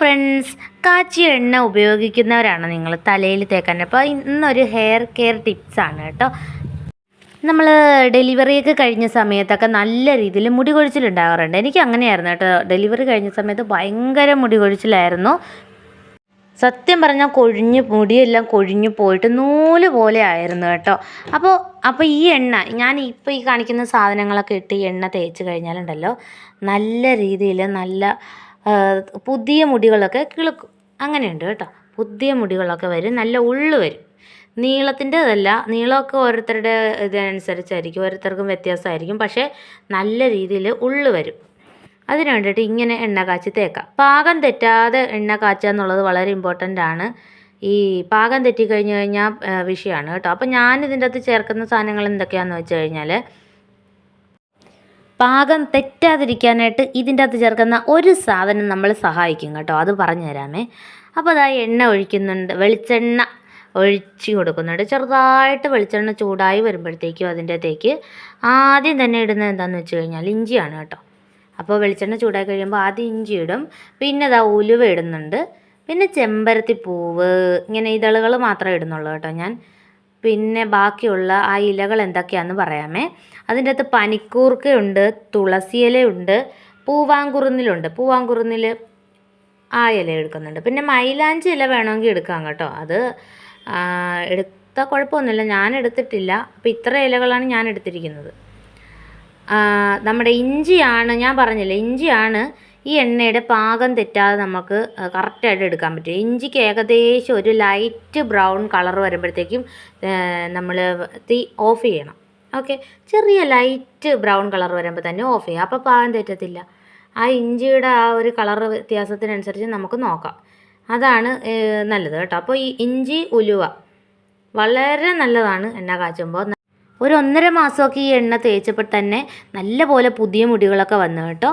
Friends കാച്ചി എണ്ണ ഉപയോഗിക്കുന്നവരാണ് നിങ്ങൾ തലയിൽ തേക്കാൻ. അപ്പോൾ ഇന്നൊരു ഹെയർ കെയർ ടിപ്സാണ് കേട്ടോ. നമ്മൾ ഡെലിവറിയൊക്കെ കഴിഞ്ഞ സമയത്തൊക്കെ നല്ല രീതിയിൽ മുടി കൊഴിച്ചിലുണ്ടാകാറുണ്ട് എനിക്ക് അങ്ങനെയായിരുന്നു കേട്ടോ. ഡെലിവറി കഴിഞ്ഞ സമയത്ത് ഭയങ്കര മുടി കൊഴിച്ചിലായിരുന്നു. സത്യം പറഞ്ഞാൽ കൊഴിഞ്ഞ് മുടിയെല്ലാം കൊഴിഞ്ഞു പോയിട്ട് നൂൽ പോലെ ആയിരുന്നു കേട്ടോ. അപ്പോൾ അപ്പോൾ ഈ എണ്ണ ഞാൻ ഇപ്പോൾ ഈ കാണിക്കുന്ന സാധനങ്ങളൊക്കെ ഇട്ട് ഈ എണ്ണ തേച്ച് കഴിഞ്ഞാലുണ്ടല്ലോ. നല്ല രീതിയിൽ നല്ല പുതിയ മുടികളൊക്കെ കിളുക്കും. അങ്ങനെയുണ്ട് കേട്ടോ. പുതിയ മുടികളൊക്കെ വരും. നല്ല ഉള്ളു വരും. നീളത്തിന്റെതല്ല. നീളമൊക്കെ ഓരോരുത്തരുടെ ഇതനുസരിച്ചായിരിക്കും. ഓരോരുത്തർക്കും വ്യത്യാസമായിരിക്കും. പക്ഷേ നല്ല രീതിയിൽ ഉള്ളു വരും. അതിന് വേണ്ടിയിട്ട് ഇങ്ങനെ എണ്ണ കാച്ചി തേക്കാം. പാകം തെറ്റാതെ എണ്ണ കാച്ചുക എന്നുള്ളത് വളരെ ഇമ്പോർട്ടന്റ് ആണ്. ഈ പാകം തെറ്റി കഴിഞ്ഞ് കഴിഞ്ഞാൽ വിഷയമാണ് കേട്ടോ. അപ്പോൾ ഞാൻ ഇതിന്റെ അകത്ത് ചേർക്കുന്ന സാധനങ്ങൾ എന്തൊക്കെയാണെന്ന് വെച്ച് കഴിഞ്ഞാൽ പാകം തെറ്റാതിരിക്കാനായിട്ട് ഇതിന്റെ അകത്ത് ചേർക്കുന്ന ഒരു സാധനം നമ്മൾ സഹായിക്കും കേട്ടോ. അത് പറഞ്ഞു തരാമേ. അപ്പോൾ അതാ എണ്ണ ഒഴിക്കുന്നുണ്ട്. വെളിച്ചെണ്ണ ഒഴിച്ച് കൊടുക്കുന്നുണ്ട്. ചെറുതായിട്ട് വെളിച്ചെണ്ണ ചൂടായി വരുമ്പോഴത്തേക്കും അതിന്റെ അകത്തേക്ക് ആദ്യം തന്നെ ഇടുന്നത് എന്താണെന്ന് വെച്ച് കഴിഞ്ഞാൽ ഇഞ്ചിയാണ് കേട്ടോ. അപ്പോൾ വെളിച്ചെണ്ണ ചൂടായി കഴിയുമ്പോൾ ആദ്യം ഇഞ്ചി ഇടും. പിന്നെ ഇതാ ഉലുവ ഇടുന്നുണ്ട്. പിന്നെ ചെമ്പരത്തി പൂവ് ഇങ്ങനെ ഇതളുകൾ മാത്രമേ ഇടുന്നുള്ളൂ കേട്ടോ ഞാൻ. പിന്നെ ബാക്കിയുള്ള ആ ഇലകൾ എന്തൊക്കെയാണെന്ന് പറയാമേ. അതിന്റെ അകത്ത് പനിക്കൂർക്കയുണ്ട് തുളസിയിലയുണ്ട് പൂവാങ്കുറുന്നിലുണ്ട്. പൂവാങ്കുറുന്നിൽ ആ ഇല എടുക്കുന്നുണ്ട്. പിന്നെ മൈലാഞ്ചി ഇല വേണമെങ്കിൽ എടുക്കാം കേട്ടോ. അത് എടുത്ത കുഴപ്പമൊന്നുമില്ല. ഞാൻ എടുത്തിട്ടില്ല. അപ്പോൾ ഇത്ര ഇലകളാണ് ഞാൻ എടുത്തിരിക്കുന്നത്. നമ്മുടെ ഇഞ്ചിയാണ് ഞാൻ പറഞ്ഞില്ലേ ഇഞ്ചിയാണ് ഈ എണ്ണയുടെ പാകം തെറ്റാതെ നമുക്ക് കറക്റ്റായിട്ട് എടുക്കാൻ പറ്റും. ഇഞ്ചിക്ക് ഏകദേശം ഒരു ലൈറ്റ് ബ്രൗൺ കളർ വരുമ്പോഴത്തേക്കും നമ്മൾ തീ ഓഫ് ചെയ്യണം. ഓക്കെ ചെറിയ ലൈറ്റ് ബ്രൗൺ കളർ വരുമ്പോൾ തന്നെ ഓഫ് ചെയ്യുക അപ്പോൾ പാകം തെറ്റത്തില്ല. ആ ഇഞ്ചിയുടെ ആ ഒരു കളർ വ്യത്യാസത്തിനനുസരിച്ച് നമുക്ക് നോക്കാം. അതാണ് നല്ലത് കേട്ടോ. അപ്പോൾ ഈ ഇഞ്ചി ഉലുവ വളരെ നല്ലതാണ് എണ്ണ കാച്ചുമ്പോൾ. ഒരു ഒന്നര മാസമൊക്കെ ഈ എണ്ണ തേച്ചപ്പോൾ തന്നെ നല്ല പോലെ പുതിയ മുടികളൊക്കെ വന്നു കേട്ടോ.